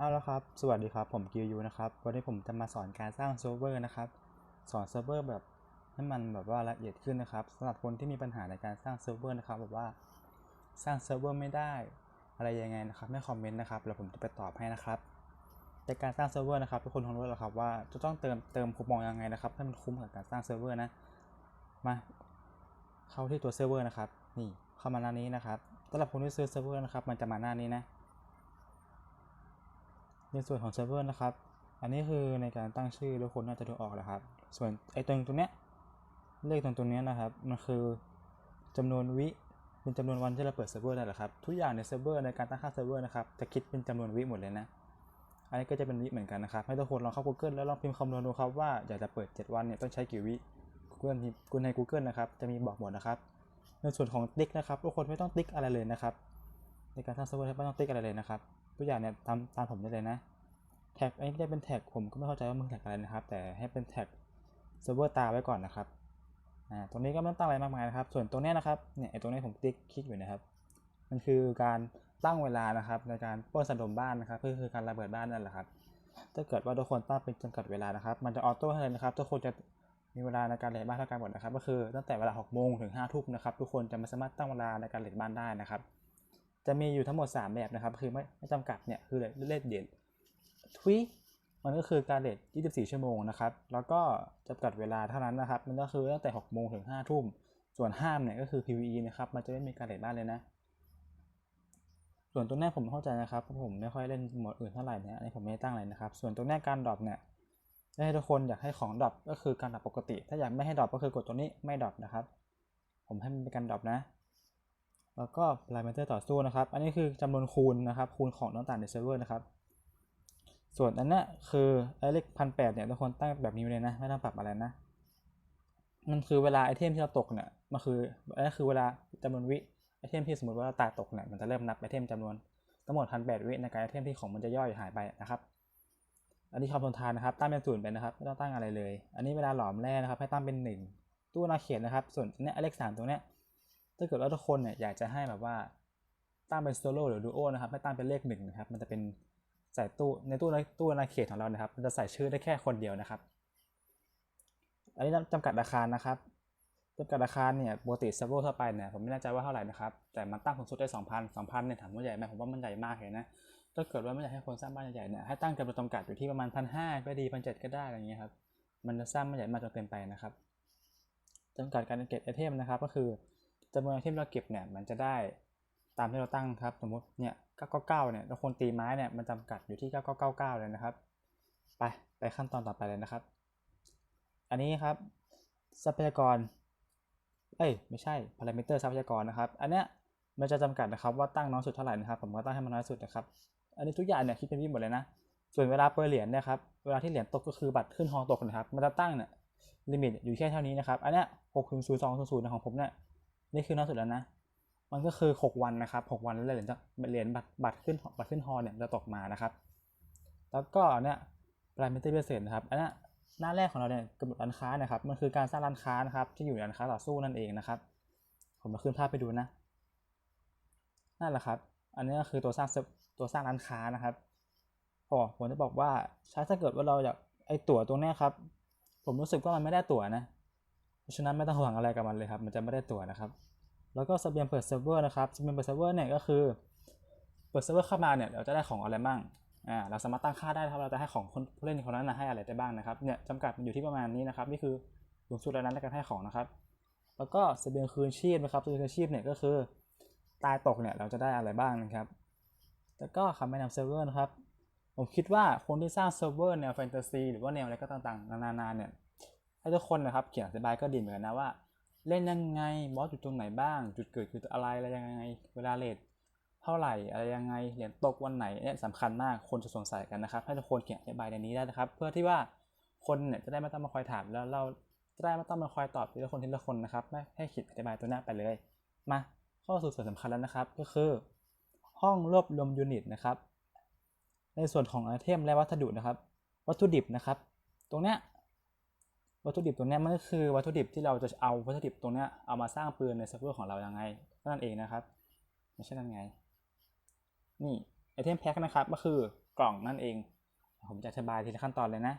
เอาละครับ สวัสดีครับ ผมกิวยูนะครับ วันนี้ผมจะมาสอนการสร้างเซิร์ฟเวอร์นะครับ สอนเซิร์ฟเวอร์แบบให้มันแบบว่าละเอียดขึ้นนะครับสำหรับคนที่มีปัญหาในการสร้างเซิร์ฟเวอร์นะครับแบบว่าสร้างเซิร์ฟเวอร์ไม่ได้ อะไรยังไงนะครับให้คอมเมนต์นะครับ แล้วผมจะไปตอบให้นะครับในการสร้างเซิร์ฟเวอร์นะครับทุกคนคงรู้แล้วครับว่าจะต้องเติมเติมคูปองยังไงนะครับให้มันคุ้มกับการสร้างเซิร์ฟเวอร์นะ มาเข้าที่ตัวเซิร์ฟเวอร์นะครับ นี่เข้ามาหน้านี้นะครับสำหรับคนที่ซื้อเซิร์ฟเวอร์นะครับ มันจะมาหน้านี้นะ ในส่วนของเซิร์ฟเวอร์นะครับ อันนี้คือในการตั้งชื่อทุกคนน่าจะดูออกแล้วครับ ส่วนไอ้ตรงตรงเนี้ยเลขตรงตรงเนี้ยนะครับ มันคือจำนวนวิเป็นจำนวนวันที่เราเปิดเซิร์ฟเวอร์ได้แหละครับ ทุกอย่างในเซิร์ฟเวอร์ในการตั้งค่าเซิร์ฟเวอร์นะครับ จะคิดเป็นจำนวนวิหมดเลยนะ อันนี้ก็จะเป็นวิเหมือนกันนะครับ ให้ทุกคนลองเข้า Google แล้วลองพิมพ์คำนวณดูครับว่าอยากจะเปิด 7 วันเนี่ยต้องใช้กี่วิ Google คุณใน Google นะครับ จะมีบอกหมดนะครับ ในส่วนของติ๊กนะครับ ทุกคนไม่ต้องติ๊กอะไรเลยนะครับ ในการสร้างเซิร์ฟเวอร์ไม่ต้องติ๊กอะไรเลยนะครับทุกอย่างเนี่ยตามตามผมได้เลยนะแท็กไอันนี้ได้เป็นแท็กผมก็ไม่เข้าใจว่ามึงแท็กอะไรนะครับ แต่ให้เป็นแท็กเซิร์ฟเวอร์ตาไว้ก่อนนะครับอ่าตรงนี้ก็ไม่ต้องตั้งอะไรมากมายนะครับ ส่วนตรงเนี้ยนะครับเนี่ยไอ้ตรงนี้ผมติ๊กคลิกอยู่นะครับ มันคือการตั้งเวลานะครับในการปล้นสะดมบ้านนะครับก็คือการระเบิดบ้านนั่นแหละครับ ถ้าเกิดว่าทุกคนตั้งเป็นจำกัดเวลานะครับ มันจะออโต้ให้เลยนะครับทุกคนจะมีเวลาในการเลดบ้านเท่ากันหมดนะครับ ก็คือตั้งแต่เวลา6โมงถึง5ทุ่มนะครับทุกคนจะไม่สามารถตั้งเวลาในการเลดบ้านได้นะครับ จะมีอยู่ทั้งหมด 3 แบบนะครับ คือไม่ไม่จำกัดเนี่ยคือเลดเด่นทวีมันก็คือการเลด24 ชั่วโมงนะครับ แล้วก็จำกัดเวลาเท่านั้นนะครับ มันก็คือตั้งแต่6โมงถึง5ทุ่ม ส่วนห้ามเนี่ยก็คือ PVE นะครับ มันจะไม่มีการเลดบ้านเลยนะ ส่วนตรงเนี้ผมเข้าใจนะครับเพราะผมไม่ค่อยเล่นหมดอื่นเท่าไหร่เนี่ยอันนี้ผมไม่ได้ตั้งอะไรนะครับ ส่วนตรงเนี้การดรอปเนี่ยถ้าให้ทุกคนอยากให้ของดรอปก็คือการดรอปปกติ ถ้าอยากไม่ให้ดรอปก็คือกดตัวนี้ไม่ดรอปนะครับ ผมให้มันเป็นการดรอปนะ แล้วก็พารามิเตอร์ต่อสู้นะครับ อันนี้คือจำนวนคูณนะครับ คูณของต่างๆในเซิร์ฟเวอร์นะครับ ส่วนอันนี้คือไอเลขพันแปดเนี่ยทุกคนตั้งแบบนี้เลยนะ ไม่ต้องปรับอะไรนะ มันคือเวลาไอเทมที่เราตกเนี่ยมันคืออันนี้คือเวลาจำนวนวิไอเทมที่สมมติว่าเราตายตกเนี่ยมันจะเริ่มนับไอเทมจำนวนทั้งหมดพันแปดวิในการไอเทมที่ของมันจะย่อยหายไปนะครับอันนี้ความทนทานนะครับ ตั้งเป็นศูนย์ไปนะครับ ไม่ต้องตั้งอะไรเลย อันนี้เวลาหลอมแร่นะครับ ให้ตั้งเป็นหนึ่งตู้นาเขียนนะครับ ส่วนเนี้ยเลขสามตรงเนี้ย ถ้าเกิดว่าทุกคนเนี่ยอยากจะให้แบบว่าตั้งเป็นโซโล่หรือดูโอนะครับให้ตั้งเป็นเลขหนึ่งนะครับ มันจะเป็นใส่ตู้ในตู้นตู้นาเขตของเรานะครับ มันจะใส่ชื่อได้แค่คนเดียวนะครับ อันนี้จำกัดราคานะครับจำกัดราคาเนี่ยปกติเซิร์ฟเวอร์ทั่วไปเนี่ยผมไม่แน่ใจว่าเท่าไหร่นะครับ แต่มันตั้งสูงสุดได้ 2,000 2,000เนี่ยถามว่าใหญ่ไหมผมว่ามันใหญ่มากเลยนะ ถ้าเกิดว่าไม่อยากให้คนสร้างบ้านใหญ่ๆเนี่ยให้ตั้งจำนวนจำกัดอยู่ที่ประมาณพันห้าก็ดีพันเจ็ดก็ได้อะไรอย่างเงี้ยครับ มันจะสร้างไม่ใหญ่มากจนเกินไปนะครับจำกัดการเก็บไอเทมนะครับก็คือำนวนไอเทมเราเก็บเนี่ยมันจะได้ตามที่เราตั้งครับ สมมติเนี่ย 999 เนี่ยถ้าคนตีไม้เนี่ยมันจำกัดอยู่ที่ 9999 เลยนะครับ ไปไปขั้นตอนต่อไปเลยนะครับ อันนี้ครับทรัพยากร เอ้ยไม่ใช่พารามิเตอร์ทรัพยากรนะครับ อันเนี้ยมันจะจำกัดนะครับว่าตั้งน้อยสุดเท่าไหร่นะครับผมก็ตั้งให้มันน้อยสุดนะครับ อันนี้ทุกอย่างเนี่ยคิดเป็นวิหมดเลยนะ ส่วนเวลาเปิดเหรียญเนี่ยครับเวลาที่เหรียญตกก็คือบัตรขึ้นฮองตกนะครับ มันจะตั้งเนี่ยลิมิตอยู่แค่เท่านี้นะครับ อันเนี้ยหกถึงศูนย์สองศูนย์ของผมเนี่ย นี่คือน้อยสุดแล้วนะ มันก็คือหกวันนะครับหกวันแล้วเหรียญจะเหรียญบัตรบัตรขึ้นบัตรขึ้นฮอเนี่ยจะตกมานะครับ แล้วก็เนี่ยพารามิเตอร์พิเศษนะครับ อันนี้หน้าแรกของเราเนี่ยกำหนดร้านค้านะครับ มันคือการสร้างร้านค้านะครับ ที่อยู่ในร้านค้าต่อสู้นั่นเองนะครับ ผมมาขึ้นภาพไปดูนะ นั่นแหละครับ อันนี้ก็คือตัวสร้างเซิร์ฟตัวสร้างร้านค้านะครับพอผมจะบอกว่าใช้ถ้าเกิดว่าเราอยากไอตั๋วตรงนี้ครับ ผมรู้สึกว่ามันไม่ได้ตั๋วนะ ราะฉะนั้นไม่ต้องห่วงอะไรกับมันเลยครับ มันจะไม่ได้ตัวนะครับ แล้วก็เสบียงเปิดเซิร์ฟเวอร์นะครับเสบียงเปิดเซิร์ฟเวอร์เนี่ยก็คือเปิดเซิร์ฟเวอร์เข้ามาเนี่ยเราจะได้ของอะไรบ้างอ่าเราสามารถตั้งค่าได้ครับเราจะให้ของคนผู้เล่นคนนั้นนะให้อะไรได้บ้างนะครับเนี่ยจำกัดอยู่ที่ประมาณนี้นะครับนี่คือสูงสุดแล้วนั้นในการให้ของนะครับ แล้วก็เสบียงคืนชีพนะครับเสบียงคืนชีพเนี่ยก็คือตายตกเนี่ยเราจะได้อะไรบ้างนะครับ แล้วก็คำแนะนำเซิร์ฟเวอร์นะครับ ผมคิดว่าคนที่สร้างเซิร์ฟเวอร์แนวแฟนตาซีหรือว่าแนวอะไรก็ต่างๆ นานาเนี่ย ให้ทุกคนนะครับเขียนอธิบายก็ดีเหมือนกันนะว่า เล่นยังไงบอสอยู่ตรงไหนบ้าง จุดเกิดคืออะไรอะไรยังไง เวลาเลทเท่าไหร่อะไรยังไงเหรียญตกวันไหนเนี่ยสำคัญมากคนจะสงสัยกันนะครับ ให้ทุกคนเขียนอธิบายในนี้ได้นะครับ เพื่อที่ว่าคนเนี่ยจะได้ไม่ต้องมาคอยถามแล้วเราจะได้ไม่ต้องมาคอยตอบทีละคนทีละคนนะครับไม่ให้เขียนอธิบายตัวหน้าไปเลย มาข้าสู่ส่วนสำคัญแล้วนะครับ ก็คือ ห้องรวบรวมยูนิตนะครับในส่วนของไอเทมและวัสดุนะครับ วัตถุดิบนะครับ ตรงเนี้ย วัตถุดิบตรงนี้มันก็คือวัตถุดิบที่เราจะเอาวัตถุดิบตรงนี้เอามาสร้างปืนในเซิร์ฟเวอร์ของเรายังไงนั่นเองนะครับ ไม่ใช่นั่นไง นี่ไอเทมแพ็คนะครับก็คือกล่องนั่นเอง ผมจะอธิบายทีละขั้นตอนเลยนะ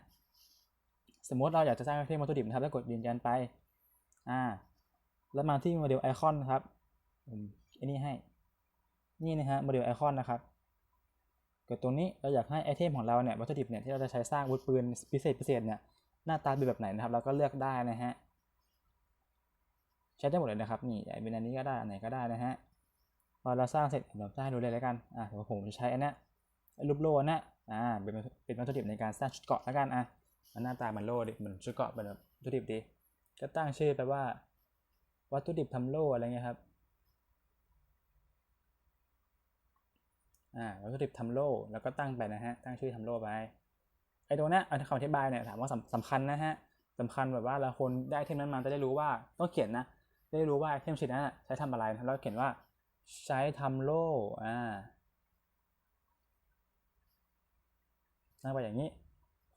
สมมติเราอยากจะสร้างไอเทมวัตถุดิบนะครับแล้วกดยืนยันไปอ่าแล้วมาที่โมเดลไอคอนครับผมอันนี้ให้นี่นะฮะโมเดลไอคอนนะครับกดตรงนี้เราอยากให้ไอเทมของเราเนี่ยวัตถุดิบเนี่ยที่เราจะใช้สร้างวุธปืนพิเศษพิเศษเนี่ย หน้าตาเป็นแบบไหนนะครับ เราก็เลือกได้นะฮะใช้ได้หมดเลยนะครับนี่เป็นอันนี้ก็ได้อันไหนก็ได้นะฮะพอเราสร้างเสร็จเดี๋ยวสร้างให้ดูเลยแล้วกันอ่าเดี๋ยวผมจะใช้อันนี้รูปโล่นเนี้ยอ่าเป็นเป็นวัตถุดิบในการสร้างชุดเกาะแล้วกันอะมันหน้าตาเหมันโล่ดิเหมือนชุดเกาะเป็นแบบวัตถุดิบดีก็ตั้งชื่อไปว่า วัตถุดิบทำโล่อะไรเงี้ยครับอ่าวัตถุดิบทำโล่แล้วก็ตั้งไปนะฮะตั้งชื่อทำโล่ไป ไอ้ตรงเนี้ยอันคำอธิบายเนี่ยถามว่าสำคัญนะฮะสำคัญแบบว่าเราคนได้ไอเทมนั้นมาจะได้รู้ว่าต้องเขียนนะได้รู้ว่าไอเทมชิ้นนั้นใช้ทำอะไรนะแล้วเขียนว่าใช้ทำโล่อ่าตั้งไปอย่างนี้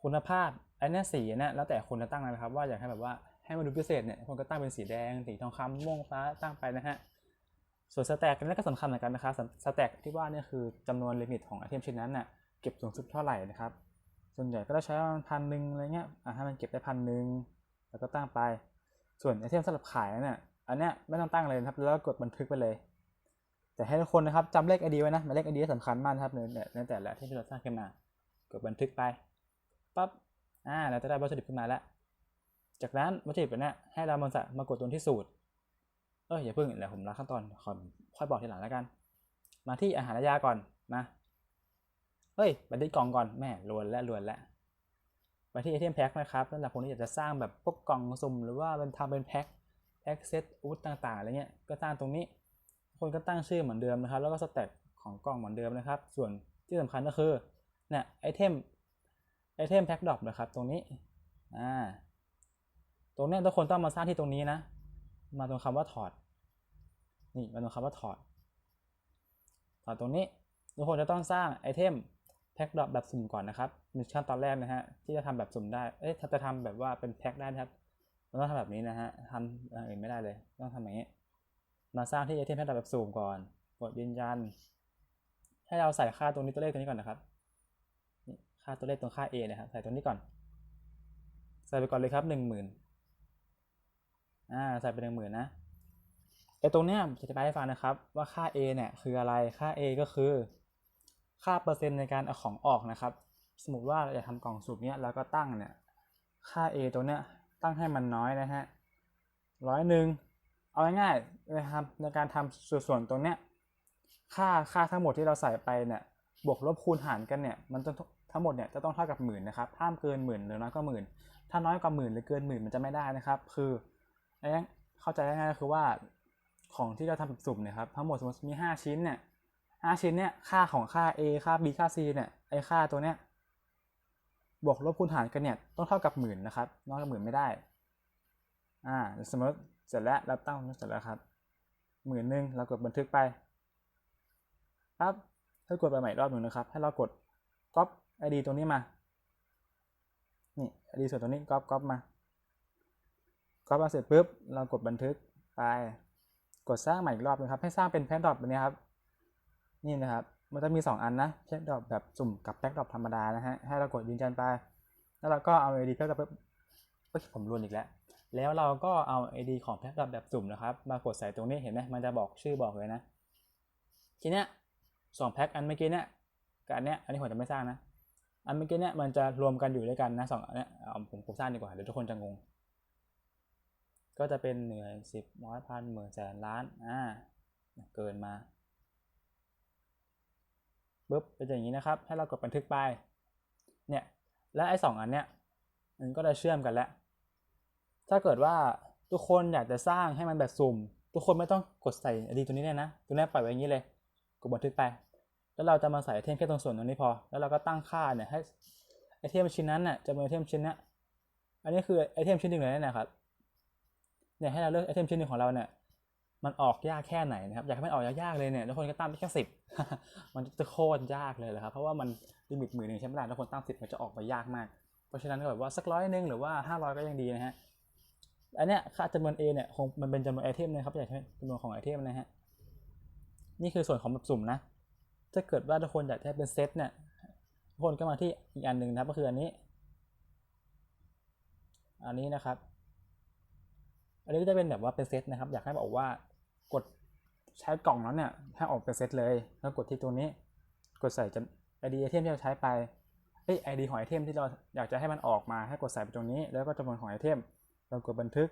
คุณภาพไอ้นี่สีเนี่ยแล้วแต่คุณจะตั้งนะครับ ว่าอยากให้แบบว่าให้มันดูพิเศษเนี่ยคนก็ตั้งเป็นสีแดงสีทองคำม่วงฟ้าตั้งไปนะฮะส่วนสแต็กนี่ก็สำคัญเหมือนกันนะครับสแต็กที่ว่านี่คือจำนวนลิมิตของไอเทมชิ้นนั้นน่ะเก็บสูงสุดเท่าไหร่นะครับ ส่วนใหญ่ก็จะใช้ประมาณพันหนึ่งอะไรเงี้ยอะให้มันเก็บได้พันหนึ่งแล้วก็ตั้งไป ส่วนไอเทมสำหรับขายเนี่ยอันเนี้ยไม่ต้องตั้งเลยนะครับแล้วกกดบันทึกไปเลย แต่ให้ทุกคนนะครับจำเลข ID ไว้นะหมายเลข ID สำคัญมากนะครับในในแต่ละที่เราสร้างขึ้นมากดบันทึกไปปั๊บอ่าเราจะได้วัตถุดิบขึ้นมาแล้ว จากนั้นวัตถุดิบเนี้ยให้เรามาใส่มากดตรงที่สูตรเอออย่าเพิ่งเดี๋ยวผมรักขั้นตอนขอค่อยบอกทีหลังแล้วกัน มาที่อาหารและยาก่อนนะ ฮ้ยบันทึกกล่องก่อนแม่รวนและรวนและมาที่ไอเทมแพ็คนะครับสำหรับคนที่อยากจะสร้างแบบพวกกล่องสุ่มหรือว่าเป็นทำเป็นแพ็คแพ็คเซตอาวุธต่างๆอะไรเงี้ยก็ตั้งตรงนี้ คนก็ตั้งชื่อเหมือนเดิมนะครับ แล้วก็สเตตของกล่องเหมือนเดิมนะครับ ส่วนที่สำคัญก็คือเนี่ยไอเทมไอเทมแพ็คดรอปนะครับ ตรงนี้อ่าตรงเนี้ยทุกคนต้องมาสร้างที่ตรงนี้นะ มาตรงคำว่าถอด นี่มาตรงคำว่าถอดถอดตรงนี้ทุกคนจะต้องสร้างไอเทม แพ็คดรอปแบบสุ่มก่อนนะครับมีขั้นตอนแรกนะฮะที่จะทำแบบสุ่มได้เอ๊ะถ้าจะทำแบบว่าเป็นแพ็คได้นะครับมันต้องทำแบบนี้นะฮะทำอย่างอื่นไม่ได้เลย ต้องทำอย่างนี้ มาสร้างที่ไอเทมแพ็คดรอปแบบสุ่มก่อนกดยืนยัน ให้เราใส่ค่าตรงนี้ตัวเลขตัวนี้ก่อนนะครับค่าตัวเลขตรงค่า A นะครับใส่ตรงนี้ก่อน ใส่ไปก่อนเลยครับหนึ่งหมื่นอ่าใส่ไปหนึ่งหมื่นนะไอตรงเนี้ยจะอธิบายให้ฟังนะครับ ว่าค่า A เนี่ยคืออะไรค่า A ก็คือ ค่าเปอร์เซ็นต์ในการเอาของออกนะครับ สมมติว่าเราจะทำกล่องสูบเนี้ยแล้วก็ตั้งเนี่ยค่า A ตัวเนี้ยตั้งให้มันน้อยนะฮะร้อยหนึ่งเอาง่ายๆนะครับในการทำส่วนส่วนตรงเนี้ยค่าค่าทั้งหมดที่เราใส่ไปเนี่ยบวกลบคูณหารกันเนี่ยมันต้องทั้งหมดเนี่ยจะต้องเท่ากับหมื่นนะครับห้ามเกินหมื่นหรือน้อยกว่าหมื่น ถ้าน้อยกว่าหมื่นหรือเกินหมื่นมันจะไม่ได้นะครับ คืออันนี้เข้าใจง่ายๆก็คือว่าของที่เราทำสุ่มเนี่ยครับทั้งหมดสมมติมี 5 ชิ้นเนี่ย ห้าชิ้นเนี่ยค่าของค่า A ค่า B ค่า C เนี่ยไอค่าตัวเนี้ยบวกลบคูณหารกันเนี่ยต้องเท่ากับหมื่นนะครับน้อยกว่าหมื่นไม่ได้อ่าสมมติเสร็จแล้วเราตั้งเสร็จแล้วครับหมื่นหนึ่งเรากดบันทึกไปปั๊บให้กดไปใหม่อีกรอบหนึ่งนะครับ ให้เรากด copy ID ตรงนี้มา นี่ ID ส่วนตรงนี้ copy copy มา copy มาเสร็จปุ๊บเรากดบันทึกไป กดสร้างใหม่อีกรอบนึงครับ ให้สร้างเป็นแพ็กดรอปแบบนี้ครับ นี่นะครับมันจะมี 2 อันนะแพ็กดรอปแบบสุ่มกับแพ็กดรอปธรรมดานะฮะให้เรากดยืนยันไปแล้วเราก็เอา ID แพ็กดรอปเอ้ยผมรวนอีกแล้ว แล้วเราก็เอา ID ของแพ็กดรอปแบบสุ่มนะครับ มากดใส่ตรงนี้เห็นไหมมันจะบอกชื่อบอกเลยนะ ทีเนี้ยสองแพ็กอันเมื่อกี้เนี่ยกับอันเนี้ยอันนี้ผมจะไม่สร้างนะ อันเมื่อกี้เนี่ยมันจะรวมกันอยู่ด้วยกันนะสองอันเนี้ยเอาผมผมสร้างดีกว่าเดี๋ยวทุกคนจะงงก็จะเป็นเหนื่อยสิบร้อยพันหมื่นแสนล้านอ่าเกินมา ปุ๊บเป็นอย่างนี้นะครับ ให้เรากดบันทึกไป เนี่ย และไอ้สองอันเนี้ยมันก็จะเชื่อมกันแล้ว ถ้าเกิดว่าทุกคนอยากจะสร้างให้มันแบบสุ่ม ทุกคนไม่ต้องกดใส่อดีตัวนี้เลยนะ ตัวนี้ปล่อยไว้อย่างนี้เลย กดบันทึกไป แล้วเราจะมาใส่ไอเทมแค่ตรงส่วนตรงนี้พอ แล้วเราก็ตั้งค่าเนี่ยให้ไอเทมชิ้นนั้นน่ะจะเป็นไอเทมชิ้นเนี้ยอันนี้คือไอเทมชิ้นหนึ่งเลยนะครับ เนี่ยให้เราเลือกไอเทมชิ้นหนึ่งของเราเนี่ย มันออกยากแค่ไหนนะครับ อยากให้มันออกยากๆเลยเนี่ยทุกคนก็ตั้งไปแค่สิบมันจะโคตรยากเลยแหละครับ เพราะว่ามันลิมิตหมื่นหนึ่งใช้ไม่ได้ทุกคนตั้งสิบมันจะออกมายากมาก เพราะฉะนั้นก็แบบว่าสักร้อยหนึ่งหรือว่าห้าร้อยก็ยังดีนะฮะ อันเนี้ยค่าจำนวน A เนี่ยคงมันเป็นจำนวนไอเทมนะครับอยากใช้จำนวนของไอเทมนะฮะ นี่คือส่วนของแบบสุ่มนะ ถ้าเกิดว่าทุกคนอยากให้เป็นเซตเนี่ย ทุกคนก็มาที่อีกอันหนึ่งนะครับก็คืออันนี้ อันนี้นะครับ อันนี้ก็จะเป็นแบบว่าเป็นเซตนะครับ อยากให้บอกว่า ใช้กล่องนั้นเนี่ยให้ออกเป็นเซตเลย แล้วกดที่ตัวนี้ กดใส่จำไอดีไอเทมที่เราใช้ไปเอ้ไอดีของไอเทมที่เราอยากจะให้มันออกมาให้กดใส่ไปตรงนี้ แล้วก็จำนวนของไอเทม เรากดบันทึก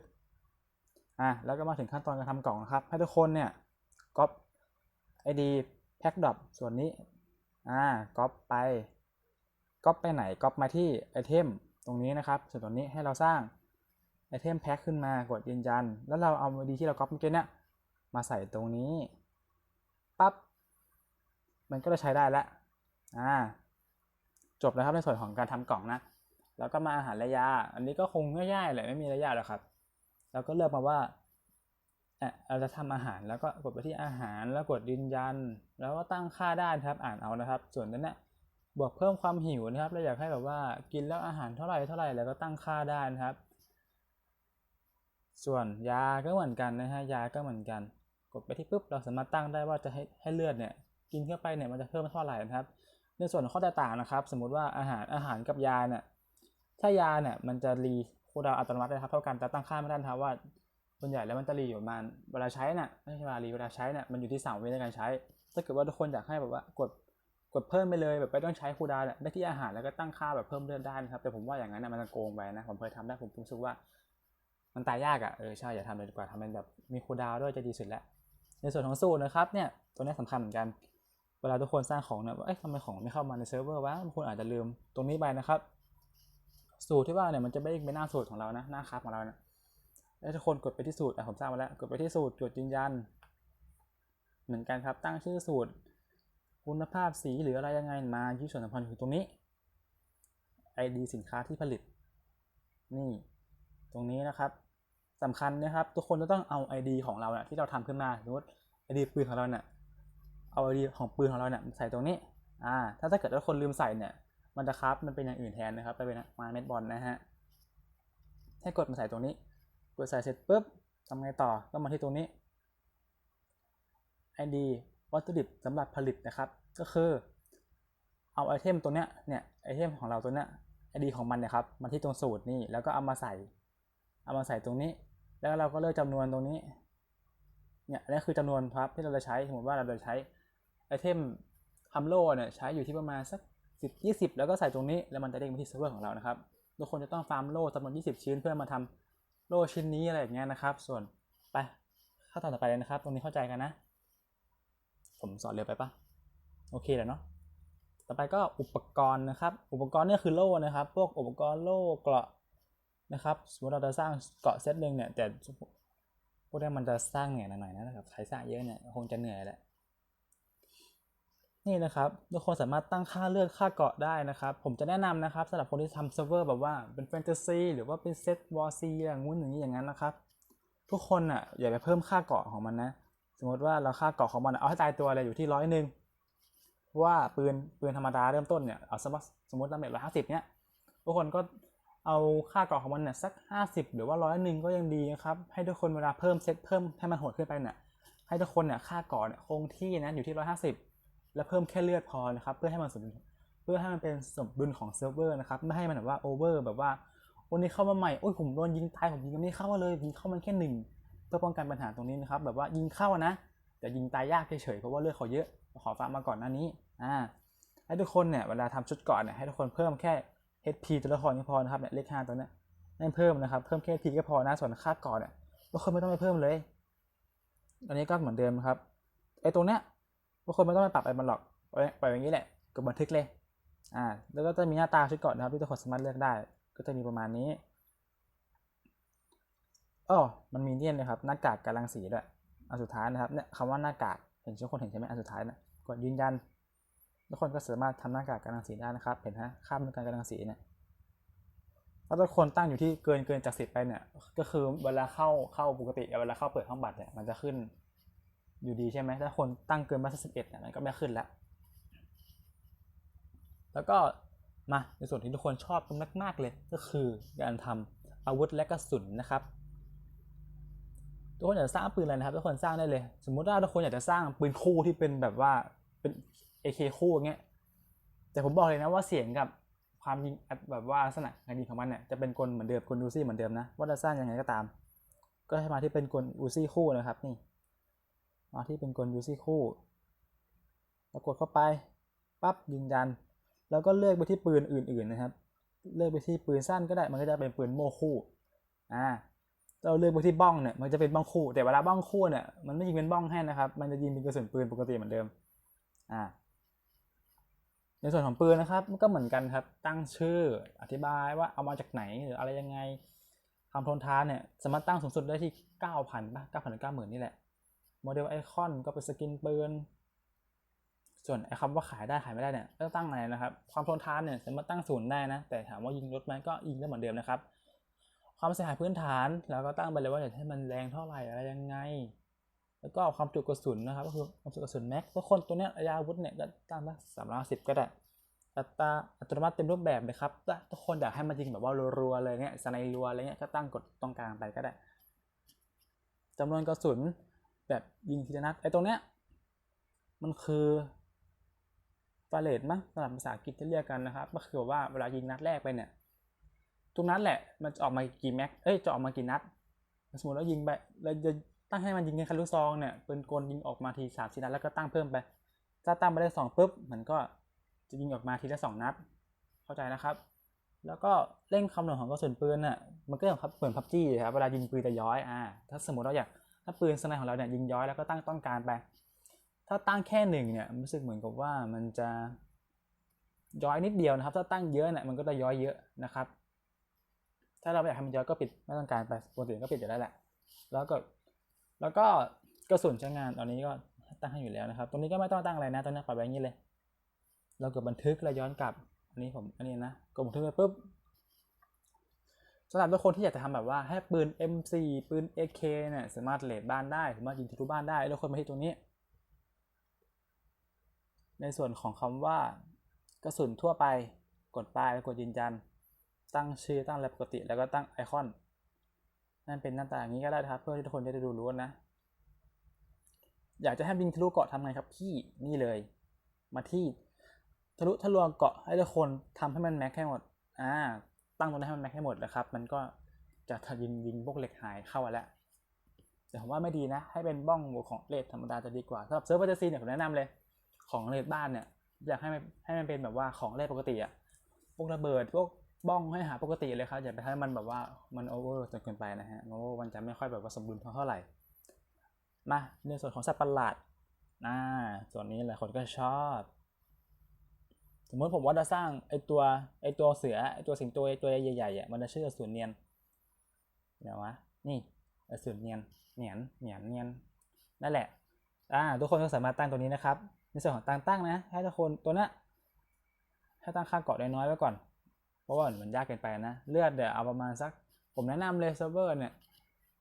อะ แล้วก็มาถึงขั้นตอนการทำกล่องนะครับ ให้ทุกคนเนี่ยก๊อปไอดีแพ็กดอปส่วนนี้ อ่า ก๊อปไป ก๊อปไปไหน ก๊อปมาที่ไอเทมตรงนี้นะครับ ส่วนตรงนี้ให้เราสร้างไอเทมแพ็กขึ้นมากดยืนยัน แล้วเราเอาไอดีที่เราก๊อปเมื่อกี้เนี่ย มาใส่ตรงนี้ปั๊บมันก็จะใช้ได้แล้วอ่าจบแล้วครับในส่วนของการทำกล่องนะ แล้วก็มาอาหารระยะอันนี้ก็คงง่ายๆแหละไม่มีระยะหรอกครับเราก็เลือกมาว่าเออเราจะทำอาหารแล้วก็กดไปที่อาหารแล้วกดยืนยัน แล้วก็ตั้งค่าได้นะครับอ่านเอานะครับ ส่วนนั้นเนี่ยบวกเพิ่มความหิวนะครับเราอยากให้แบบว่ากินแล้วอาหารเท่าไหร่เท่าไหร่แล้วก็ตั้งค่าได้นะครับ ส่วนยาก็เหมือนกันนะฮะยาก็เหมือนกัน กดไปที่ปุ๊บเราสามารถตั้งได้ว่าจะให้ให้เลือดเนี่ยกินเข้าไปเนี่ยมันจะเพิ่มเท่าไหร่นะครับ ในส่วนของข้อแตกต่างนะครับ สมมุติว่าอาหารอาหารกับยาเนี่ยถ้ายาเนี่ยมันจะรีคูดาวอัตโนมัตินะครับเท่ากันแต่ตั้งค่าไม่ได้นะครับว่าส่วนใหญ่แล้วมันจะรีอยู่ประมาณเวลาใช้น่ะไม่ใช่เวลารีเวลาใช้เนี่ยมันอยู่ที่สามวิในการใช้ ถ้าเกิดว่าทุกคนอยากให้แบบว่ากดกดเพิ่มไปเลยแบบไม่ต้องใช้คูดาวเนี่ยได้ที่อาหารแล้วก็ตั้งค่าแบบเพิ่มเลือดได้นะครับแต่ผมว่าอย่างนั้นน่ะมันจะโกงไปนะผมเคยทำได้ผมรู้สึกว่ามันตายยากอะ่ะเออใช่อย่าทำเลยดีกว่าทำเป็นแบบมีคูดาวด้วยจะดีสุดแล้ว ในส่วนของสูตรนะครับเนี่ยตัวนี้สำคัญเหมือนกัน เวลาทุกคนสร้างของเนี่ยว่าเอ๊ะทำไมของไม่เข้ามาในเซิร์ฟเวอร์วะบางคนอาจจะลืมตรงนี้ไปนะครับ สูตรที่ว่าเนี่ยมันจะไม่เป็นหน้าสูตรของเรานะหน้าคราฟของเราเนี่ยแล้วทุกคนกดไปที่สูตรอะผมสร้างมาแล้วกดไปที่สูตรกดยืนยัน เหมือนกันครับตั้งชื่อสูตร คุณภาพสีหรืออะไรยังไงมาที่ส่วนสำคัญคือตรงนี้ ID สินค้าที่ผลิต นี่ ตรงนี้นะครับ สำคัญนะครับ ทุกคนจะต้องเอา ID ของเราเนี่ยที่เราทำขึ้นมาสมมติ ID ปืนของเราเนี่ยเอา ID ของปืนของเราเนี่ยใส่ตรงนี้อ่าถ้าถ้าเกิดว่าคนลืมใส่เนี่ยมันจะครับมันเป็นอย่างอื่นแทนนะครับไปเป็นมาเม็ดบอลนะฮะให้กดมาใส่ตรงนี้กดใส่เสร็จปุ๊บทำไงต่อก็มาที่ตรงนี้ ID วัตถุดิบสำหรับผลิตนะครับ ก็คือเอาไอเทมตัวเนี้ยเนี่ยไอเทมของเราตัวเนี้ย ID ของมันนี่ยครับมาที่ตรงสูตรนี่แล้วก็เอามาใส่ เอามาใส่ตรงนี้ แล้วเราก็เลือกจำนวนตรงนี้ เนี่ยนี่คือจำนวนครับที่เราจะใช้ สมมติว่าเราจะใช้ไอเทมฮัมโลเนี่ยใช้อยู่ที่ประมาณสักสิบยี่สิบแล้วก็ใส่ตรงนี้แล้วมันจะเด้งมาที่เซิร์ฟเวอร์ของเรานะครับ ทุกคนจะต้องฟาร์มโล่จำนวนยี่สิบชิ้นเพื่อมาทำโล่ชิ้นนี้อะไรอย่างเงี้ยนะครับ ส่วนไปขั้นตอนต่อไปเลยนะครับ ตรงนี้เข้าใจกันนะ ผมสอนเร็วไปปะโอเคแล้วเนาะ ต่อไปก็อุปกรณ์นะครับ อุปกรณ์นี่คือโล่นะครับ พวกอุปกรณ์โล่เกราะ นะครับสมมติเราจะสร้างเกาะเซตหนึ่งเนี่ยแต่พวกนี้มันจะสร้างเหนื่อยหน่อยๆนะครับใครสร้างเยอะเนี่ยคงจะเหนื่อยแหละนี่นะครับทุกคนสามารถตั้งค่าเลือกค่าเกาะได้นะครับ ผมจะแนะนำนะครับสำหรับคนที่ทำเซิร์ฟเวอร์แบบว่าเป็นแฟนตาซีหรือว่าเป็นเซตวอร์ซีอย่างงู้นอย่างนี้อย่างนั้นนะครับ ทุกคนอะอย่าไปเพิ่มค่าเกาะของมันนะ สมมติว่าเราค่าเกาะของมันเอาให้ตายตัวเลยอยู่ที่ร้อยหนึ่งเพราะว่าปืนปืนธรรมดาเริ่มต้นเนี่ยเอาสมมติสมมติดาเมจร้อยห้าสิบเนี่ยทุกคนก็ เอาค่ากาะของมันเนี่ยสักห้าสิบหรือว่าร้อยหนึ่งก็ยังดีนะครับ ให้ทุกคนเวลาเพิ่มเซตเพิ่มให้มันโหดขึ้นไปเนี่ยให้ทุกคนเนี่ยค่ากาะเนี่ยคงที่นะอยู่ที่ร้อยห้าสิบแล้วเพิ่มแค่เลือดพอนะครับเพื่อให้มันสมดุลเพื่อให้มันเป็นสมดุลของเซิร์ฟเวอร์นะครับไม่ให้มันแบบว่าโอเวอร์แบบว่าวันนี้เข้ามาใหม่โอ้ยผมโดนยิงตายผมยิงไม่เข้าเลยยิงเข้ามันแค่หนึ่งเพื่อป้องกันปัญหาตรงนี้นะครับแบบว่ายิงเข้านะแต่ยิงตายยากเฉยๆเพราะว่าเลือดเขาเยอะขอฟาร์มมาก่อนหน้านี้อ่าให้ทุกคนเนี่ยเวลาทำชุดก่อนเนี่ยให้ทุกคนเพิ่มแค่ HP ตัวละครก็พอนะครับเนี่ยเลขห้าตัวเนี้ยไม่เพิ่มนะครับ เพิ่มแค่ HP ก็พอนะส่วนค่าก่อนเนี่ยทุกคนไม่ต้องไปเพิ่มเลย อันนี้ก็เหมือนเดิมครับไอ้ตรงเนี้ยทุกคนไม่ต้องไปปรับอะไรมันหรอกปล่อยปอย่างนี้แหละกดบันทึกเลยอ่าแล้วก็จะมีหน้าตาชุดก่อนนะครับที่ทุกคนสามารถเลือกได้ ก็จะมีประมาณนี้อ๋อมันมีเนี่ยนะครับหน้ากากกาลังสีด้วยอันสุดท้ายนะครับเนี่ยคำว่าหน้ากากเห็นทุกคนเห็นใช่ไหมอันสุดท้ายนะกดยืนยัน ทุกคนก็สามารถทำหน้ากากการรังสีได้นะครับ เห็นฮะค่าบริการการรังสีเนี่ยถ้าทุกคนตั้งอยู่ที่เกินเกินจากสิบไปเนี่ยก็คือเวลาเข้าเข้าปกติเวลาเข้าเปิดห้องบัตรเนี่ยมันจะขึ้นอยู่ดีใช่ไหมถ้าคนตั้งเกินมาสักสิบเอ็ดเนี่ยมันก็ไม่ขึ้นแล้ว แล้วก็มาในส่วนที่ทุกคนชอบกันมาก ๆ เลยก็คือการทำอาวุธและกระสุนนะครับ ทุกคนอยากจะสร้างปืนอะไรนะครับ ทุกคนสร้างได้เลย สมมุติว่าทุกคนอยากจะสร้างปืนคู่ที่เป็นแบบว่าเป็น AK คู่อย่างเงี้ยแต่ผมบอกเลยนะว่าเสียงกับความยิงแบบว่าลักษณะการยิงของมันเนี่ยจะเป็นกลเหมือนเดิมกลอูซี่เหมือนเดิมนะว่าจะสร้างยังไงก็ตาม ก็ให้มาที่เป็นกลอูซี่คู่นะครับนี่มาที่เป็นกลอูซี่คู่แล้วกดเข้าไปปั๊บยิงยัน แล้วก็เลือกไปที่ปืนอื่นๆนะครับ เลือกไปที่ปืนสั้นก็ได้มันก็จะเป็นปืนโม่คู่อ่าเราเลือกไปที่บ้องเนี่ยมันจะเป็นบ้องคู่ แต่เวลาบ้องคู่เนี่ยมันไม่ยิงเป็นบ้องให้นะครับ มันจะยิงเป็นกระสุนปืนปกติเหมือนเดิมอ่า ในส่วนของปืนนะครับก็เหมือนกันครับตั้งชื่ออธิบายว่าเอามาจากไหนหรืออะไรยังไงความทนทานเนี่ยสามารถตั้งสูงสุดได้ที่ 9,000ป่ะ9,000หรือ90,000 นี่แหละโมเดลไอคอนก็เป็นสกินปืนส่วนไอคำว่าขายได้ขายไม่ได้เนี่ยก็ตั้งไหนนะครับ ความทนทานเนี่ยสามารถตั้งศูนย์ได้นะ แต่ถามว่ายิงลดไหมก็ยิงได้เหมือนเดิมนะครับ ความเสียหายพื้นฐานแล้วก็ตั้งไปเลยว่าอยากให้มันแรงเท่าไหร่อะไรยังไง แล้วก็ความจุกระสุนนะครับก็คือความจุกระสุนแม็กทุกคนตัวเนี้ยระยะอาวุธเนี่ยก็ตั้งมาสามร้อยสิบก็ได้อัตราอัตโนมัติเต็มรูปแบบเลยครับถ้าทุกคนอยากให้มันยิงแบบว่ารัวๆเลยเนี่ยสไนรัวอะไรเงี้ยก็ตั้งกดตรงกลางไปก็ได้จำนวนกระสุนแบบยิงทีละนัดไอ้ตรงเนี้ยมันคือฟาเลตมั้งสำหรับภาษาอังกฤษที่เรียกกันนะครับ ก็คือว่าเวลายิงนัดแรกไปเนี่ยทุกนัดแหละมันจะออกมากี่แม็กเอ้ยจะออกมากี่นัด สมมติเรายิงไปเราจะ ตั้งให้มันยิงแค่คันลูกซองเนี่ยปืนกลยิงออกมาทีสามสี่นัดแล้วก็ตั้งเพิ่มไปถ้าตั้งไปได้สองปุ๊บมันก็จะยิงออกมาทีละสองนัด เข้าใจนะครับ แล้วก็เร่งความหน่วงของกระสุนปืนน่ะมันก็เหมือนพับจี้ครับเวลายิงปืนจะย้อยอ่าถ้าสมมติเราอยากถ้าปืนสไนของเราเนี่ยยิงย้อยแล้วก็ตั้งต้องการไปถ้าตั้งแค่หนึ่งเนี่ยรู้สึกเหมือนกับว่ามันจะย้อยนิดเดียวนะครับ ถ้าตั้งเยอะเนี่ยมันก็จะย้อยเยอะนะครับ ถ้าเราไม่อยากให้มันย้อยก็ปิดไม่ต้องการไปปกติก็ปิดอยู่แล้วแหละ แล้วก็ แล้วก็กระสุนใช้งานตอนนี้ก็ตั้งให้อยู่แล้วนะครับ ตรงนี้ก็ไม่ต้องตั้งอะไรนะตอนนี้ปล่อยไว้อย่างนี้เลย เรากดบันทึกแล้วย้อนกลับ อันนี้ผมอันนี้นะ กดบันทึกไปปุ๊บสำหรับทุกคนที่อยากจะทำแบบว่าให้ปืน M4 ปืน AK เนี่ยสามารถเลดบ้านได้สามารถยิงทะลุบ้านได้ทุกคนมาที่ตรงนี้ ในส่วนของคำว่ากระสุนทั่วไป กดป้ายแล้วกดยืนยัน ตั้งชื่อตั้งอะไรปกติ แล้วก็ตั้งไอคอน นั่นเป็นหน้าตาอย่างนี้ก็ได้ครับ เพื่อที่ทุกคนจะได้ดูรู้นะ อยากจะให้ยิงทะลุเกาะทำไงครับพี่นี่เลย มาที่ทะลุทะลวงเกาะให้ทุกคนทำให้มันแม็กให้หมดอ่าตั้งตรงนี้ให้มันแม็กให้หมดนะครับ มันก็จะยิงยิงพวกเหล็กหายเข้ามาแล้วแต่ผมว่าไม่ดีนะ ให้เป็นบ้องของเลดธรรมดาจะดีกว่าสำหรับเซิร์ฟเวอร์ซีเนี่ยผมแนะนำเลย ของเลดบ้านเนี่ยอยากให้มันให้มันเป็นแบบว่าของเลดปกติอะพวกระเบิดพวก บ้องให้หาปกติเลยครับอย่าไปให้มันแบบว่ามันโอเวอร์จนเกินไปนะฮะเพราะว่ามันจะไม่ค่อยแบบว่าสมดุลเท่าไหร่มาในส่วนของสัตว์ประหลาดอ่าส่วนนี้หลายคนก็ชอบ สมมติผมว่าจะสร้างไอตัวไอตัวเสือไอตัวสิงโตไอตัวใหญ่ๆอะมันจะชื่ออสูรเนียนเดี๋ยววะนี่อสูรเนียนเหนียนเหนียนเนียนนั่นแหละอ่าทุกคนก็สามารถตั้งตัวนี้นะครับในส่วนของตั้งตั้งนะ ให้ทุกคนตัวนี้ให้ตั้งค่าเกาะน้อยๆไว้ก่อน ราะว่ามันยากเกินไปนะ เลือดเดี๋ยวเอาประมาณสัก ผมแนะนำเลยเซิร์ฟเวอร์เนี่ย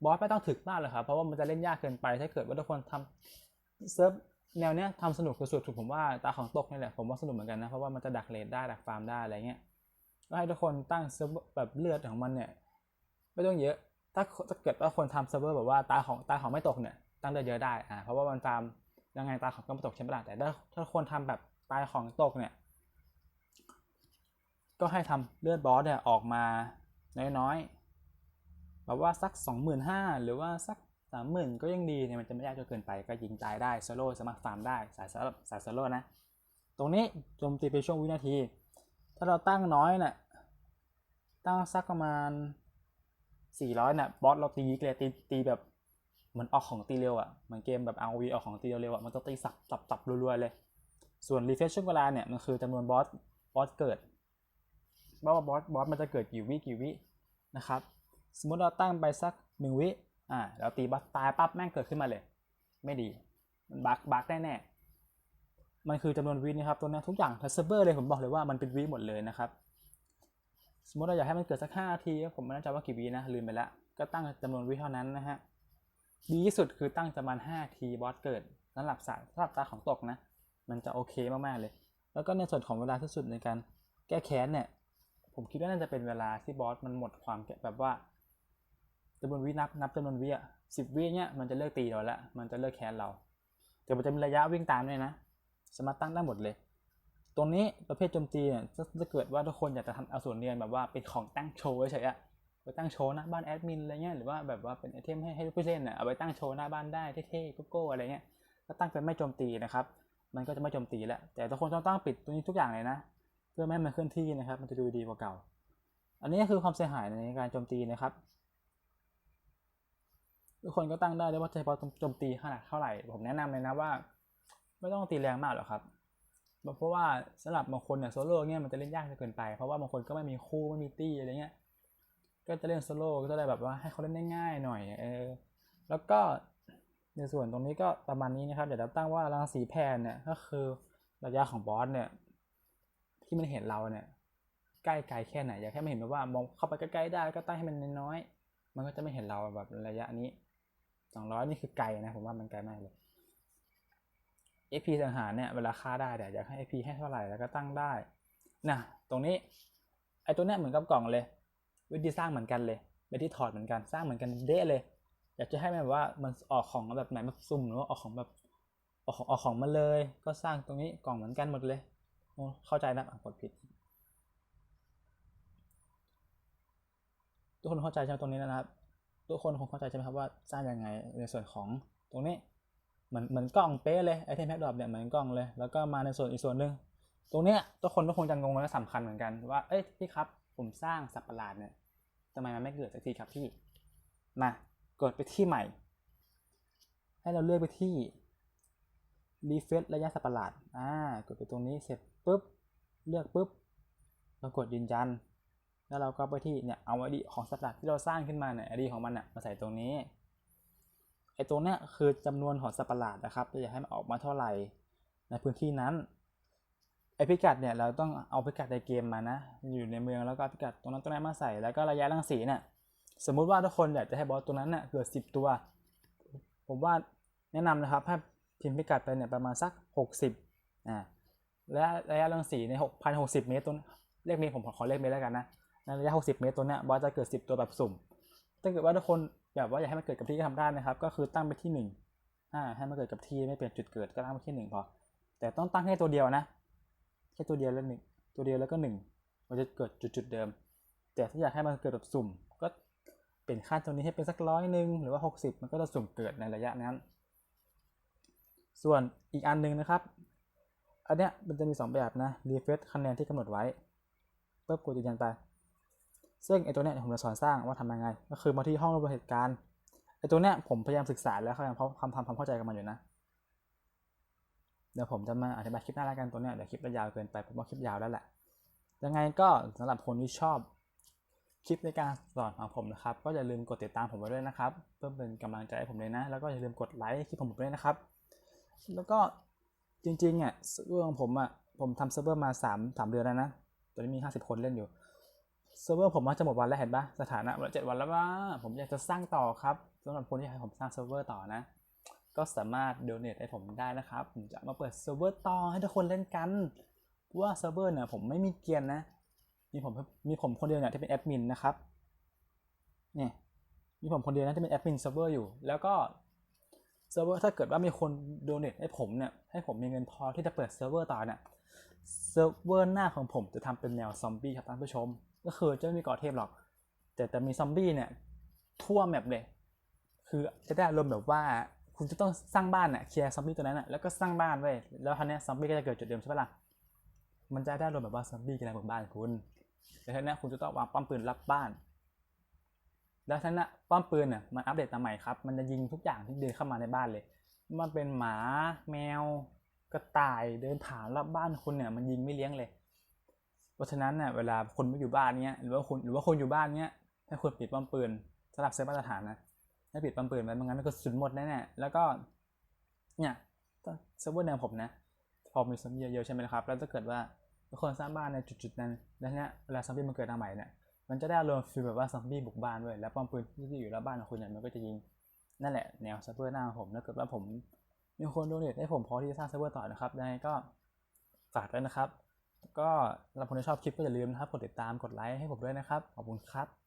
บอสไม่ต้องถึกมากเลยครับ เพราะว่ามันจะเล่นยากเกินไป ถ้าเกิดว่าทุกคนทำเซิร์ฟแนวเนี้ยทำสนุกสุดๆผมว่าตาของตกนี่แหละผมว่าสนุกเหมือนกันนะ เพราะว่ามันจะดักเลดได้ดักฟาร์มได้อะไรเงี้ยก็ให้ทุกคนตั้งเซิร์ฟแบบเลือดของมันเนี่ยไม่ต้องเยอะ ถ้าถ้าเกิดว่าคนทำเซิร์ฟเวอร์แบบว่าตาของตาของไม่ตกเนี่ยตั้งเลือดเยอะได้อ่าเพราะว่ามันฟาร์มยังไงตาของก็ไม่ตกใช่ไหมล่ะแต่ถ้าถ้าคนทำแบบตายของตกเนี่ย ก็ให้ทำเลือดบอสเนี่ยออกมาน้อยๆแบบว่าสัก 25,000 หรือว่าสัก 30,000 ก็ยังดีเนี่ยมันจะไม่ยากจนเกินไปก็ยิงตายได้โซโล่สามารถฟาร์มได้สายสายสายโซโล่นะ ตรงนี้โจมตีไปช่วงวินาที ถ้าเราตั้งน้อยเนี่ยตั้งสักประมาณ 400นี่ยบอสเราตีเกลียตีตีแบบเหมือนออกของตีเร็วอะ่ะเหมือนเกมแบบ ROV ออกของตีเร็วๆอะ่ะมันจะตีสับสับสับรัวๆเลย ส่วนรีเฟรชช่วงเวลาเนี่ยมันคือจำนวนบอสบอสเกิด ว่าบอสบอสมันจะเกิดกี่วิกี่วินะครับ สมมติเราตั้งไปสักหนึ่งวิอ่าเราตีบอสตายปั๊บแม่งเกิดขึ้นมาเลย ไม่ดี มันบักบักแน่ๆมันคือจำนวนวินะครับตัวนี้ทุกอย่างทัสเบอร์เลยผมบอกเลยว่ามันเป็นวิหมดเลยนะครับ สมมติเราอยากให้มันเกิดสักห้านาทีผมไม่แน่ใจว่ากี่วินะลืมไปแล้วก็ตั้งจำนวนวิเท่านั้นนะฮะดีที่สุดคือตั้งจำนวนห้าทีบอสเกิดสำหรับสายสำหรับตาของตกนะ มันจะโอเคมากๆเลย แล้วก็ในส่วนของเวลาที่สุดในการแก้แค้นเนี่ย ผมคิดว่าน่าจะเป็นเวลาที่บอสมันหมดความแบบว่าจำนวนวินับนับจำนวนวิอะสิบวิเนี่ยมันจะเลิกตีเราล้วมันจะเลิกแค้นเราแต่มันจะมีระยะวิ่งตามด้วยนะ สามารถตั้งได้หมดเลย ตรงนี้ประเภทโจมตีเนี่ยถ้าถ้าเกิดว่าทุกคนอยากจะทำเอาส่วนเรียนแบบว่าเป็นของตั้งโชว์เฉยๆอะไปตั้งโชว์หน้าบ้านแอดมินอะไรเงี้ยหรือว่าแบบว่าเป็นไอเทมให้ให้ผู้เล่นเนี่ยเอาไปตั้งโชว์หน้าบ้านได้เท่ๆโก้ๆอะไรเงี้ยก็ตั้งเป็นไม่โจมตีนะครับ มันก็จะไม่โจมตีแล้วแต่ทุกคนต้องตั้งปิดตรงนี้ทุกอย่างเลยนะ เพื่อไม่ให้มันเคลื่อนที่นะครับ มันจะดูดีกว่าเก่า อันนี้คือความเสียหายในการโจมตีนะครับ ทุกคนก็ตั้งได้ด้วยว่าเฉพาะโจมตีขนาดเท่าไหร่ ผมแนะนำเลยนะว่า ไม่ต้องตีแรงมากหรอกครับ เพราะว่าสำหรับบางคนเนี่ยโซโล่เนี่ยมันจะเล่นยากจนเกินไป เพราะว่าบางคนก็ไม่มีคู่ไม่มีตี้อะไรเงี้ย ก็จะเล่นโซโล่ก็จะได้แบบว่าให้เขาเล่นได้ง่ายหน่อย เออ แล้วก็ในส่วนตรงนี้ก็ประมาณนี้นะครับ เดี๋ยวเราตั้งว่ารังสีแผ่นเนี่ยก็คือระยะของบอสเนี่ย ที่มันเห็นเราเนี่ยใกล้ไกลแค่ไหนอยากให้มันเห็นแบบว่ามองเข้าไปใกล้ๆได้ก็ตั้งให้มันน้อยๆมันก็จะไม่เห็นเราแบบระยะนี้สองร้อยนี่คือไกลนะผมว่ามันไกลมากเลย AP สังหารเนี่ยเวลาค่าได้เดี๋ยวอยากให้ AP ให้เท่าไหร่แล้วก็ตั้งได้นะตรงนี้ไอ้ตัวเนี้ยเหมือนกับกล่องเลย วิธีสร้างเหมือนกันเลยวิธีถอดเหมือนกันสร้างเหมือนกันเด้เลย อยากจะให้แบบว่ามันออกของแบบไหนแบบซุ่มหรือว่าออกของแบบออกของออกของมาเลย ก็สร้างตรงนี้กล่องเหมือนกันหมดเลย เข้าใจนะอะกดผิด ทุกคนเข้าใจใช่ไหมตรงนี้นะครับ ทุกคนคงเข้าใจใช่ไหมครับว่าสร้างยังไงในส่วนของตรงนี้เหมือนเหมือนกล้องเป๊ะเลยไอเทมแพ็กดรอปเนี่ยเหมือนกล้องเลย แล้วก็มาในส่วนอีกส่วนหนึ่งตรงเนี้ยทุกคนก็คงจะงงและสำคัญเหมือนกันว่าเอ้ยพี่ครับผมสร้างสัตว์ประหลาดเนี่ยทำไมมันไม่เกิดสักทีครับพี่มากดไปที่ใหม่ ให้เราเลือกไปที่ refresh ระยะสัตว์ประหลาดอ่ากดไปตรงนี้เสร็จ ปุ๊บ เลือกปุ๊บ เรากดยืนยัน แล้วเราก็ไปที่เนี่ยเอาไอดีของสัตว์หลาดที่เราสร้างขึ้นมาเนี่ยไอดีของมันอะมาใส่ตรงนี้ ไอตรงเนี้ยคือจำนวนของสัตว์ประหลาดนะครับจะอยากให้มันออกมาเท่าไหร่ ในพื้นที่นั้น ไอพิกัดเนี่ยเราต้องเอาพิกัดในเกมมานะ อยู่ในเมืองแล้วก็พิกัดตรงนั้นตรงนั้นมาใส่ แล้วก็ระยะรังสีเนี่ยสมมุติว่าทุกคนอยากจะให้บอสตัวนั้นเน่ะเกิดสิบตัว ผมว่าแนะนำนะครับให้พิมพ์พิกัดไปเนี่ยประมาณสักหกสิบอ่า และระยะรังสีในหกพันหกสิบเมตรตัวเลขเมตรผมขอเลขเมตรแล้วกันนะในระยะ 60 เมตรตัวเนี้ยบอสจะเกิด 10 ตัวแบบสุ่ม ถ้าเกิดว่าทุกคนแบบว่าอยากให้มันเกิดกับที่ก็ทำได้นะครับ ก็คือตั้งไปที่1อ่าให้มันเกิดกับที่ไม่เปลี่ยนจุดเกิดก็ตั้งไปที่ 1 พอ แต่ต้องตั้งให้ตัวเดียวนะ แค่ตัวเดียวแล้วหนึ่งตัวเดียวแล้วก็ 1 มันจะเกิดจุดจุดเดิม แต่ถ้าอยากให้มันเกิดแบบสุ่ม ก็เปลี่ยนค่าตัวนี้ให้เป็นสักร้อยหนึ่งหรือว่า 60 มันก็จะสุ่มเกิดในระยะนั้น ส่วนอีกอันหนึ่งนะครับ อันเนี้ยมันจะมี 2 แบบนะ refresh คะแนนที่กำหนดไว้ปุ๊บกดยืนยันไป ซึ่งไอตัวเนี้ยผมจะสอนสร้างว่าทำยังไง ก็คือมาที่ห้องระบบเหตุการณ์ไอตัวเนี้ยผมพยายามศึกษาแล้วพยายามทำทำความเข้าใจกับมันอยู่นะ เดี๋ยวผมจะมาอธิบายคลิปหน้าแล้วกันตัวเนี้ยเดี๋ยวคลิปมันยาวเกินไปผมว่าคลิปยาวแล้วแหละ ยังไงก็สำหรับคนที่ชอบคลิปในการสอนของผมนะครับ ก็อย่าลืมกดติดตามผมไว้ด้วยนะครับ เพื่อเป็นกำลังใจให้ผมเลยนะ แล้วก็อย่าลืมกดไลค์คลิปผมด้วยนะครับ แล้วก็ จริงๆอะเซิรื่องของผมอะผมทำเซิร์ฟเวอร์มา3 3เดือนแล้วนะตอนนี้มี50คนเล่นอยู่เซิร์ฟเวอร์ผมว่าจะหมดวันแล้วเห็นปะสถานะวันเจ็ดวันแล้วว่าผมอยากจะสร้างต่อครับสำหรับคนที่อยากให้ผมสร้างเซิร์ฟเวอร์ต่อนะ ก็สามารถ d ด n a t ให้ผมได้นะครับ ผมจะมาเปิดเซิร์ฟเวอร์ต่อให้ทุกคนเล่นกันว่าเซิร์ฟเวอร์เนี่ยผมไม่มีเกียร์นะ มีผมมีผมคนเดียวเนี่ยที่เป็นแอดมินนะครับเนี่ยมีผมคนเดียวนะที่เป็นแอดมินเซิร์ฟเวอร์อยู่ แล้วก็ เซิร์ฟเวอร์ถ้าเกิดว่ามีคน d ด n a t e ให้ผมเนี่ยให้ผมมีเงินพอที่จะเปิดเซิร์ฟเวอร์ต่อเนี่ยเซิร์ฟเวอร์หน้าของผมจะทำเป็นแนวซอมบี้ครับท่านผู้ชม ก็คือจะไม่มีเกาะเทพหรอก แต่จะมีซอมบี้เนี่ยทั่วแมปเลย คือจะได้อารมณ์แบบว่าคุณจะต้องสร้างบ้านน่ะเคลียร์ซอมบี้ตัวนั้นน่ะแล้วก็สร้างบ้านไว้แล้วคราวเนี้ยซอมบี้ก็จะเกิดจุดเดิมใช่ปะล่ะมันจะได้อารมณ์แบบว่าซอมบี้กำลังบุกบ้านคุณแต่ทีเนี้ยคุณจะต้องวางป้อมปืนรับบ้าน แล้วทีเนี้ยป้อมปืนเนี่ยมันอัปเดตมาใหม่ครับ มันจะยิงทุกอย่างที่เดินเข้ามาในบ้านเลย มันเป็นหมาแมวกระต่ายเดินผ่านรอบบ้านคุณเนี่ยมันยิงไม่เลี้ยงเลย เพราะฉะนั้นเนี่ยเวลาคนไม่อยู่บ้านเนี้ยหรือว่าคุณหรือว่าคนอยู่บ้านเนี้ยให้คุณปิดป้อมปืนสำหรับเซฟมาตรฐานนะให้ปิดป้อมปืนไว้ไม่งั้นมันก็สุดหมดแน่ๆแล้วก็เนี่ยเซิร์ฟเวอร์แนวผมนะพอมีซอมบี้เยอะๆใช่ไหมครับ แล้วถ้าเกิดว่าทุกคนสร้างบ้านในจุดๆนั้นแล้วเนี้ยเวลาซอมบี้มันเกิดมาใหม่เนี่ย มันจะได้อารมณ์ฟีลแบบว่าซอมบี้บุกบ้านด้วยแล้วป้อมปืนที่อยู่รอบบ้านของคุณเนี่ยมันก็จะยิงนั่นแหละแนวเซิร์ฟเวอร์หน้าของผมถ้าเกิดว่าผมมีคนโดเนทให้ผมพอที่จะสร้างเซิร์ฟเวอร์ต่อนะครับยังไงก็ฝากด้วยนะครับ ก็ถ้าคนที่ชอบคลิปก็อย่าลืมนะครับกดติดตามกดไลค์ให้ผมด้วยนะครับขอบคุณครับ